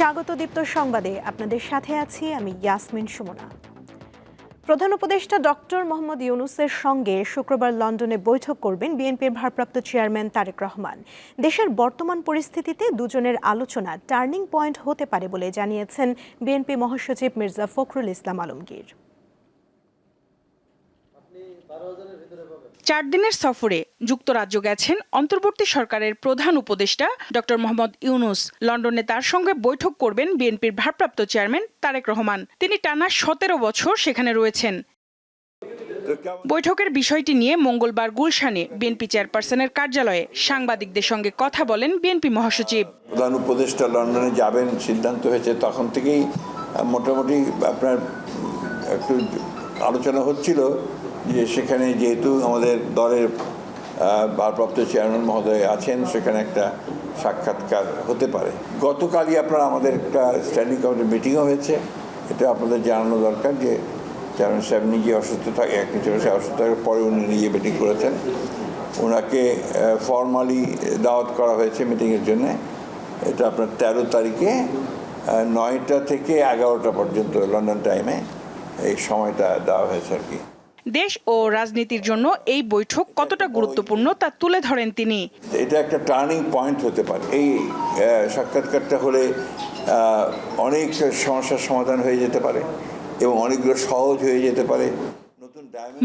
স্বাগত দীপ্ত সংবাদে। আপনাদের সাথে আছি আমি ইয়াসমিন সুমনা। প্রধান উপদেষ্টা ডক্টর মোহাম্মদ ইউনুসের সঙ্গে শুক্রবার লন্ডনে বৈঠক করবেন বিএনপির ভারপ্রাপ্ত চেয়ারম্যান তারেক রহমান। দেশের বর্তমান পরিস্থিতিতে দুজনের আলোচনা টার্নিং পয়েন্ট হতে পারে বলে জানিয়েছেন বিএনপি মহাসচিব মির্জা ফখরুল ইসলাম আলমগীর। চার দিনের সফরে যুক্তরাজ্য গেছেন অন্তর্বর্তী সরকারের প্রধান উপদেষ্টা ডক্টর মোহাম্মদ ইউনুস। লন্ডনে তার সঙ্গে বৈঠক করবেন বিএনপির ভারপ্রাপ্ত চেয়ারম্যান তারেক রহমান। তিনি টানা সতেরো বছর সেখানে রয়েছেন। বৈঠকের বিষয়টি নিয়ে মঙ্গলবার গুলশানে বিএনপি চেয়ারপারসনের কার্যালয়ে সাংবাদিকদের সঙ্গে কথা বলেন বিএনপি মহাসচিব। প্রধান উপদেষ্টা লন্ডনে যাবেন, সিদ্ধান্ত হয়েছে, তখন থেকেই মোটামুটি আপনার একটু আলোচনা হচ্ছিল। যে সেখানে যেহেতু আমাদের দলের ভারপ্রাপ্ত চেয়ারম্যান মহোদয় আছেন, সেখানে একটা সাক্ষাৎকার হতে পারে। গতকালই আপনার আমাদের একটা স্ট্যান্ডিং কমিটি মিটিংও হয়েছে। এটা আপনাদের জানানো দরকার যে চেয়ারম্যান সাহেব নিজে অসুস্থ থাকে এক চেয়ারম্যান অসুস্থ থাকার পরে উনি নিজে মিটিং করেছেন। ওনাকে ফর্মালি দাওয়াত করা হয়েছে মিটিংয়ের জন্য। এটা আপনার তেরো তারিখে নয়টা থেকে এগারোটা পর্যন্ত লন্ডন টাইমে এই সময়টা দেওয়া হয়েছে আর কি। দেশ ও রাজনীতির জন্য এই বৈঠক কতটা গুরুত্বপূর্ণ তা তুলে ধরেন তিনি। এটা একটা টার্নিং পয়েন্ট হতে পারে। এই সাক্ষাৎকারটা হলে অনেক সমস্যার সমাধান হয়ে যেতে পারে এবং অনেকগুলো সহজ হয়ে যেতে পারে।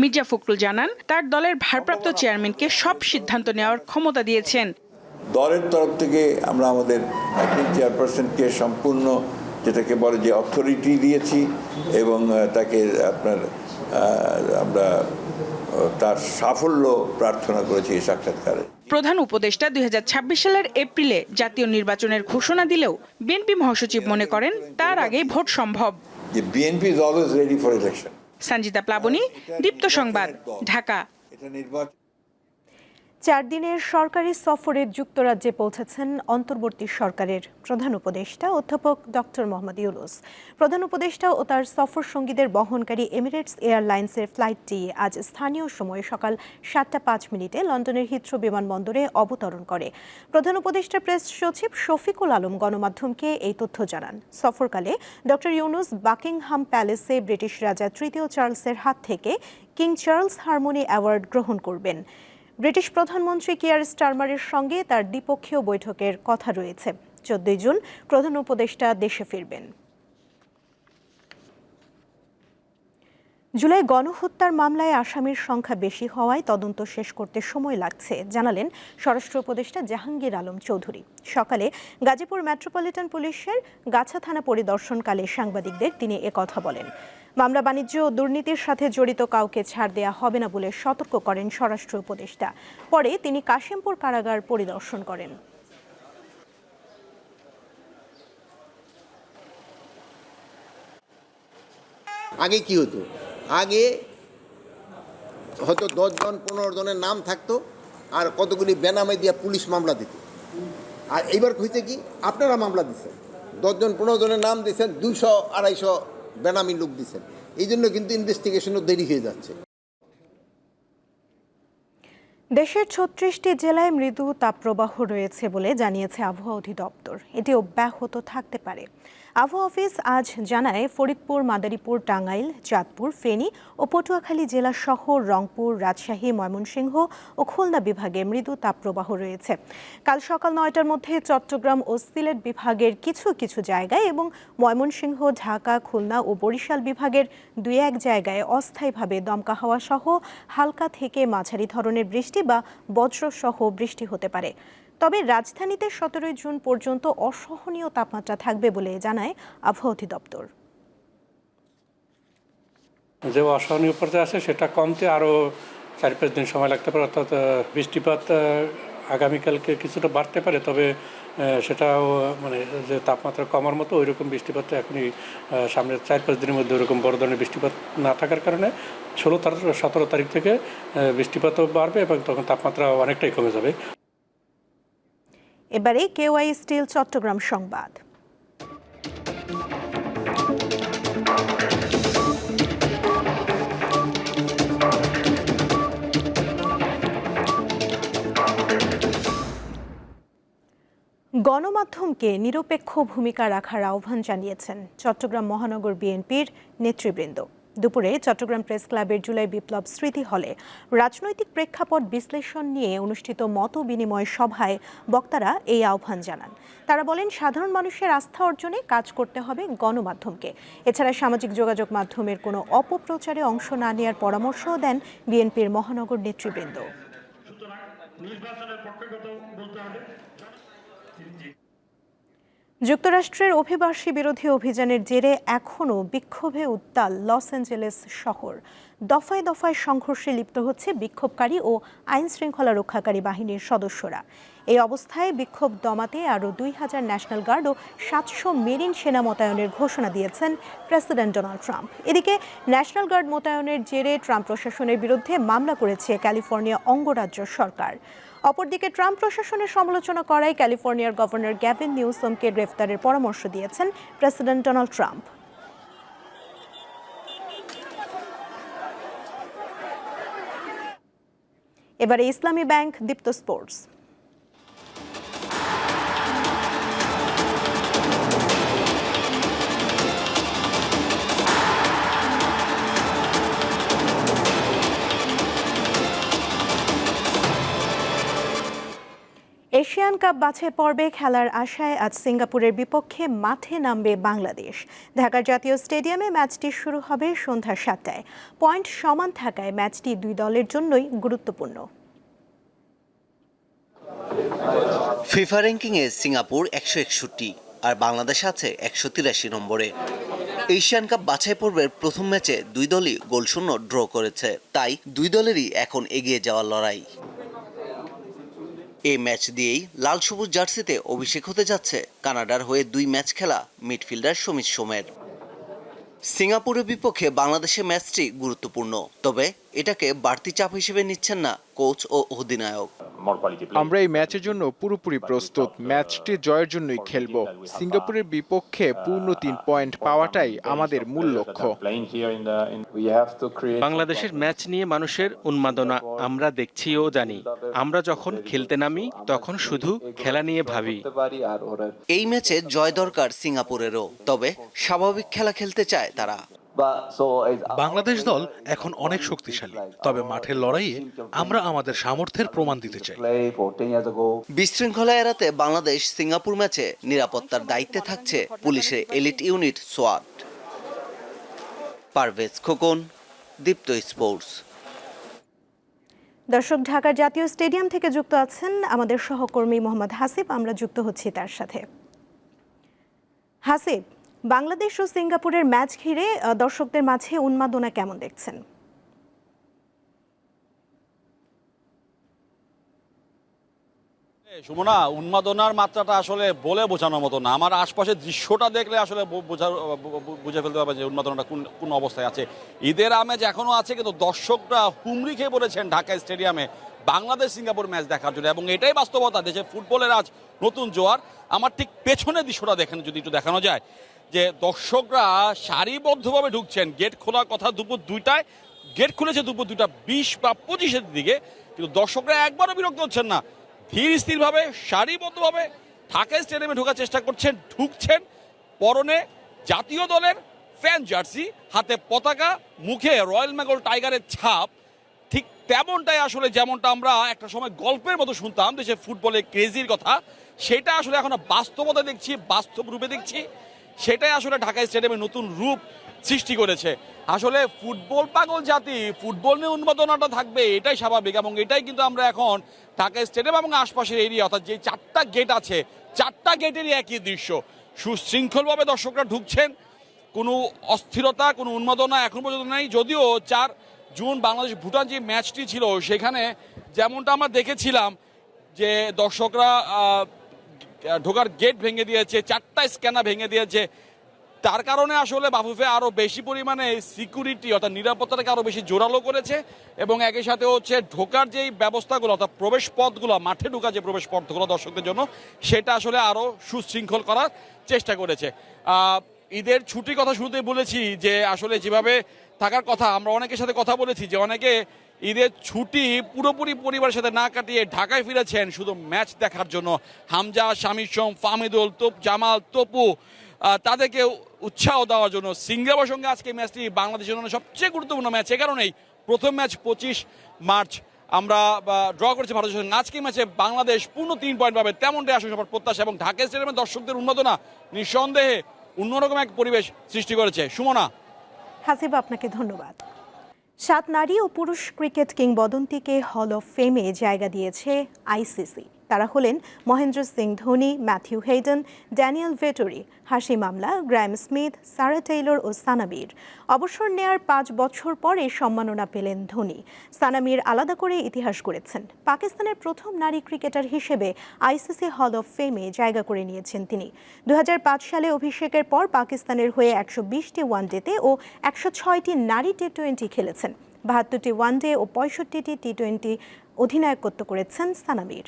মির্জা ফখরুল জানান তার দলের ভারপ্রাপ্ত চেয়ারম্যানকে সব সিদ্ধান্ত নেওয়ার ক্ষমতা দিয়েছেন। দলের তরফ থেকে আমরা আমাদের চেয়ারপারসনকে সম্পূর্ণ যেটাকে বলে যে অথরিটি দিয়েছি এবং তাকে আপনার আমরা তার সাফল্য প্রার্থনা করেছি এই সাক্ষাৎকারে। প্রধান উপদেষ্টা দুই হাজার ছাব্বিশ সালের এপ্রিলে জাতীয় নির্বাচনের ঘোষণা দিলেও বিএনপি মহাসচিব মনে করেন তার আগে ভোট সম্ভব। যে BNP is always ready for election Sanjita Plabani Deepto সংবাদ ঢাকা। এটা নির্বাচন চার দিনের সরকারি সফরে যুক্তরাজ্যে পৌঁছেছেন অন্তর্বর্তী সরকারের প্রধান উপদেষ্টা অধ্যাপক ডক্টর মোহাম্মদ ইউনুস। প্রধান উপদেষ্টা ও তার সফর সঙ্গীদের বহনকারী এমিরেটস এয়ারলাইন্সের ফ্লাইটটি আজ স্থানীয় সময়ে সকাল সাতটা পাঁচ মিনিটে লন্ডনের হিথ্রো বিমানবন্দরে অবতরণ করে। প্রধান উপদেষ্টা প্রেস সচিব শফিকুল আলম গণমাধ্যমকে এই তথ্য জানান। সফরকালে ডক্টর ইউনুস বাকিংহাম প্যালেসে ব্রিটিশ রাজা তৃতীয় চার্লসের হাত থেকে কিং চার্লস হারমোনি অ্যাওয়ার্ড গ্রহণ করবেন। ব্রিটিশ প্রধানমন্ত্রী কিয়ার স্টারমারের সঙ্গে তার দ্বিপক্ষীয় বৈঠকের কথা রয়েছে। চোদ্দই জুন প্রধান উপদেষ্টা দেশে ফিরবেন। জুলাই গণহত্যার মামলায় আসামির সংখ্যা বেশি হওয়ায় তদন্ত শেষ করতে সময় লাগছে, জানালেন স্বরাষ্ট্র উপদেষ্টা জাহাঙ্গীর আলম চৌধুরী। সকালে গাজীপুর মেট্রোপলিটন পুলিশের গাছা থানা পরিদর্শনকালে সাংবাদিকদের তিনি একথা বলেন। মামলা বাণিজ্য ও দুর্নীতির সাথে জড়িত কাউকে ছাড় দেয়া হবে না বলে সতর্ক করেন স্বরাষ্ট্র উপদেষ্টা। পরে তিনি কাশিমপুর কারাগার পরিদর্শন করেন। আগে কি হতো? আগে হয়তো দশজন পনেরো জনের নাম থাকতো আর কতগুলি বেনামে দিয়ে পুলিশ মামলা দিত। আর এইবার হইতে কি? আপনারা মামলা দিচ্ছেন দশজন পনেরো জনের নাম দিয়েছেন দুইশো, আড়াইশো বেনামি লোক দিচ্ছেন এই জন্য কিন্তু ইনভেস্টিগেশনও দেরি হয়ে যাচ্ছে। দেশের ছত্রিশটি জেলায় মৃদু তাপপ্রবাহ রয়েছে বলে জানিয়েছে আবহাওয়া অধিদপ্তর। এটি অব্যাহত থাকতে পারে। আবহাওয়া অফিস আজ জানায়, ফরিদপুর, মাদারীপুর, টাঙ্গাইল, চাঁদপুর, ফেনী ও পটুয়াখালী জেলা সহ রংপুর, রাজশাহী, ময়মনসিংহ ও খুলনা বিভাগে মৃদু তাপপ্রবাহ রয়েছে। কাল সকাল নয়টার মধ্যে চট্টগ্রাম ও সিলেট বিভাগের কিছু কিছু জায়গায় এবং ময়মনসিংহ, ঢাকা, খুলনা ও বরিশাল বিভাগের দুই এক জায়গায় অস্থায়ীভাবে দমকা হাওয়া সহ হালকা থেকে মাঝারি ধরনের বৃষ্টি বা বজ্রসহ বৃষ্টি হতে পারে। তবে রাজধানীতে সতেরোই জুন পর্যন্ত অসহনীয় তাপমাত্রা থাকবে বলে জানায় আবহাওয়া অধিদপ্তর। যে অসহনীয় পর্যায়ে আছে, সেটা কমতে আরও চার পাঁচ দিন সময় লাগতে পারে, অর্থাৎ বৃষ্টিপাত আগামীকালকে কিছুটা বাড়তে পারে, তবে সেটাও মানে যে তাপমাত্রা কমার মতো ওই রকম বৃষ্টিপাত এখনই সামনের চার পাঁচ দিনের মধ্যে ওরকম বড় ধরনের বৃষ্টিপাত না থাকার কারণে ষোলো তারিখ সতেরো তারিখ থেকে বৃষ্টিপাতও বাড়বে এবং তখন তাপমাত্রা অনেকটাই কমে যাবে। এবারে কেওয়াই স্টিল, চট্টগ্রাম সংবাদ। গণমাধ্যমকে নিরপেক্ষ ভূমিকা রাখার আহ্বান জানিয়েছেন চট্টগ্রাম মহানগর বিএনপির নেতৃবৃন্দ। দুপুরে চট্টগ্রাম প্রেস ক্লাবের জুলাই বিপ্লব স্মৃতি হলে রাজনৈতিক প্রেক্ষাপট বিশ্লেষণ নিয়ে অনুষ্ঠিত মত বিনিময় সভায় বক্তারা এই আহ্বান জানান। তারা বলেন, সাধারণ মানুষের আস্থা অর্জনে কাজ করতে হবে গণমাধ্যমকে। এছাড়া সামাজিক যোগাযোগ মাধ্যমের কোনো অপপ্রচারে অংশ না নেওয়ার পরামর্শও দেন বিএনপির মহানগর নেতৃবৃন্দ। যুক্তরাষ্ট্রের অভিবাসী বিরোধী অভিযানের জেরে এখনও বিক্ষোভে উত্তাল লস অ্যাঞ্জেলেস শহর। দফায় দফায় সংঘর্ষে লিপ্ত হচ্ছে বিক্ষোভকারী ও আইন শৃঙ্খলা রক্ষাকারী বাহিনীর সদস্যরা। এই অবস্থায় বিক্ষোভ দমাতে আরও দুই হাজার ন্যাশনাল গার্ড ও সাতশো মেরিন সেনা মোতায়েনের ঘোষণা দিয়েছেন প্রেসিডেন্ট ডোনাল্ড ট্রাম্প। এদিকে ন্যাশনাল গার্ড মোতায়েনের জেরে ট্রাম্প প্রশাসনের বিরুদ্ধে মামলা করেছে ক্যালিফোর্নিয়া অঙ্গরাজ্য সরকার। অপরদিকে ট্রাম্প প্রশাসনের সমালোচনা করায় ক্যালিফোর্নিয়ার গভর্নর গ্যাভিন নিউসমকে গ্রেফতারের পরামর্শ দিয়েছেন প্রেসিডেন্ট ডোনাল্ড ট্রাম্প। এবারে Islami bank, Deepto sports. Asian cup বাছাই পর্বে খেলার আশায় আজ সিঙ্গাপুরের বিপক্ষে মাঠে নামবে বাংলাদেশ। ঢাকার জাতীয় স্টেডিয়ামে ম্যাচটি শুরু হবে সন্ধ্যা সাতটায়। পয়েন্ট সমান থাকায় ম্যাচটি দুই দলের জন্যই গুরুত্বপূর্ণ। ফিফা র্যাঙ্কিংয়ে সিঙ্গাপুর একশো একষট্টি আর বাংলাদেশ আছে একশো তিরাশি নম্বরে। এশিয়ান কাপ বাছাই পর্বের প্রথম ম্যাচে দুই দলই গোলশূন্য ড্র করেছে। তাই দুই দলেরই এখন এগিয়ে যাওয়ার লড়াই। এই ম্যাচ দিয়েই লাল সবুজ জার্সিতে অভিষেক হতে যাচ্ছে। কানাডার হয়ে দুই ম্যাচ খেলা মিডফিল্ডার সমিত সোমের। সিঙ্গাপুরের বিপক্ষে বাংলাদেশের ম্যাচটি গুরুত্বপূর্ণ। তবে এটাকে বাড়তি চাপ হিসেবে নিচ্ছেন না কোচ ও অধিনায়ক। আমরা এই ম্যাচের জন্য পুরোপুরি প্রস্তুত। ম্যাচটি জয়ের জন্যই খেলব। সিঙ্গাপুরের বিপক্ষে পূর্ণ তিন পয়েন্ট পাওয়াটাই আমাদের মূল লক্ষ্য। বাংলাদেশের ম্যাচ নিয়ে মানুষের উন্মাদনা আমরা দেখছি ও জানি। আমরা যখন খেলতে নামি তখন শুধু খেলা নিয়ে ভাবি। এই ম্যাচে জয় দরকার সিঙ্গাপুরেরও তবে স্বাভাবিক খেলা খেলতে চায় তারা। বাংলাদেশ দল এখন অনেক শক্তিশালী তবে মাঠের লড়াইয়ে আমরা আমাদের সামর্থ্যের প্রমাণ দিতে চাই। বিশৃঙ্খলা এড়াতে বাংলাদেশ সিঙ্গাপুর ম্যাচে নিরাপত্তার দায়িত্বে থাকছে পুলিশের এলিট ইউনিট সোয়াট পারভেজ খোকন দীপ্ত স্পোর্টস। দর্শক ঢাকার জাতীয় স্টেডিয়াম থেকে যুক্ত আছেন আমাদের সহকর্মী মোহাম্মদ হাসিব আমরা যুক্ত হচ্ছি তার সাথে। হাসিব বাংলাদেশ ও সিঙ্গাপুরের ম্যাচ ঘিরে দর্শকদের মাঝে উন্মাদনা কেমন দেখছেন? সুমনা, উন্মাদনার মাত্রাটা আসলে বলে বোঝানোর মতো না। আমার আশপাশের দৃশ্যটা দেখলে আসলে বোঝা ফেলতে পারবে যে উন্মাদনাটা কোন কোন অবস্থায় আছে। ঈদের আমেজ এখনও আছে, কিন্তু দর্শকরা হুমড়ি খেয়ে পড়েছেন ঢাকা স্টেডিয়ামে বাংলাদেশ সিঙ্গাপুর ম্যাচ দেখার জন্য। এবং এটাই বাস্তবতা দেশে ফুটবলের আজ নতুন জোয়ার। আমার ঠিক পেছনের দৃশ্যটা দেখেন, যদি একটু দেখানো যায়। যে দর্শকরা সারিবদ্ধভাবে ঢুকছেন। গেট খোলার কথা দুপুর দুইটায়। গেট খুলেছে দুপুর দুইটা বিশ বা পঁচিশের দিকে। কিন্তু দর্শকরা একবারও বিরক্ত হচ্ছেন না। ধীর স্থিরভাবে, সারিবদ্ধভাবে ঢাকা স্টেডিয়ামে ঢোকার চেষ্টা করছেন, ঢুকছেন পরনে জাতীয় দলের ফ্যান জার্সি, হাতে পতাকা, মুখে রয়্যাল বেঙ্গল টাইগারের ছাপ। ঠিক তেমনটাই আসলে যেমনটা আমরা একটা সময় গল্পের মতো শুনতাম, দেশে ফুটবলের ক্রেজির কথা। সেটা আসলে এখন বাস্তবতা দেখছি, বাস্তব রূপে দেখছি। সেটাই আসলে ঢাকা স্টেডিয়ামে নতুন রূপ সৃষ্টি করেছে। আসলে ফুটবল পাগল জাতি, ফুটবল নিয়ে উন্মাদনাটা থাকবে, এটাই স্বাভাবিক এবং এটাই কিন্তু আমরা এখন ঢাকা স্টেডিয়াম এবং আশপাশের এরিয়া অর্থাৎ যে চারটা গেট আছে, চারটা গেটেরই একই দৃশ্য। সুশৃঙ্খলভাবে দর্শকরা ঢুকছেন, কোনো অস্থিরতা, কোনো উন্মাদনা এখন পর্যন্ত নেই, যদিও চার জুন বাংলাদেশ ভুটান যে ম্যাচটি ছিল, সেখানে যেমনটা আমরা দেখেছিলাম যে দর্শকরা ঢোকার গেট ভেঙে দিয়েছে, চারটা স্ক্যানার ভেঙে দিয়েছে। তার কারণে আসলে বাফুফে আরও বেশি পরিমাণে সিকিউরিটি অর্থাৎ নিরাপত্তাটাকে আরও বেশি জোরালো করেছে এবং একই সাথে হচ্ছে ঢোকার যেই ব্যবস্থাগুলো, অর্থাৎ প্রবেশ পথগুলো, মাঠে ঢোকার যে প্রবেশ পথগুলো দর্শকদের জন্য, সেটা আসলে আরও সুশৃঙ্খল করার চেষ্টা করেছে। ঈদের ছুটির কথা শুরুতেই বলেছি যে আসলে যেভাবে থাকার কথা, আমরা অনেকের সাথে কথা বলেছি যে অনেকে ঈদের ছুটি পুরোপুরি পরিবারের সাথে না কাটিয়ে ঢাকায় ফিরেছেন শুধু ম্যাচ দেখার জন্য। হামজা শামির সোম ফামিদুল তোপ, জামাল, তপু তাদেরকে উৎসাহ দেওয়ার জন্য সিঙ্গাপুরের সঙ্গে আজকে ম্যাচটি বাংলাদেশের জন্য সবচেয়ে গুরুত্বপূর্ণ ম্যাচ। এ কারণেই প্রথম ম্যাচ পঁচিশ মার্চ আমরা ড্র করেছি ভারতের সঙ্গে। আজকে ম্যাচে বাংলাদেশ পূর্ণ তিন পয়েন্ট পাবে। তেমনটাই আসলে সবার প্রত্যাশা এবং ঢাকা স্টেডিয়ামের দর্শকদের উন্মাদনা নিঃসন্দেহে অন্যরকম এক পরিবেশ সৃষ্টি করেছে। সুমনা। হাসিব আপনাকে ধন্যবাদ। সাত নারী ও পুরুষ ক্রিকেট কিংবদন্তিকে হল অফ ফেমে জায়গা দিয়েছে আইসিসি তারা হলেন Mahendra Singh Dhoni, Matthew Hayden Daniel Vettori, Hussey মামলা গ্র্যাম স্মিথ, সারা টেইলর ও সানাবির অবসর নেয়ার পাঁচ বছর পরে সম্মাননা পেলেন ধোনি। সানামির আলাদা করে ইতিহাস করেছেন পাকিস্তানের প্রথম নারী ক্রিকেটার হিসেবে আইসিসি হল অফ ফেমে জায়গা করে নিয়েছেন তিনি। দু হাজার পাঁচ সালে অভিষেকের পর পাকিস্তানের হয়ে একশো বিশটি ওয়ানডেতে ও একশো ছয়টি নারী টি টোয়েন্টি খেলেছেন। বাহাত্তরটি ওয়ানডে ও পঁয়ষট্টিটি টি টোয়েন্টি অধিনায়কত্ব করেছেন সানামির।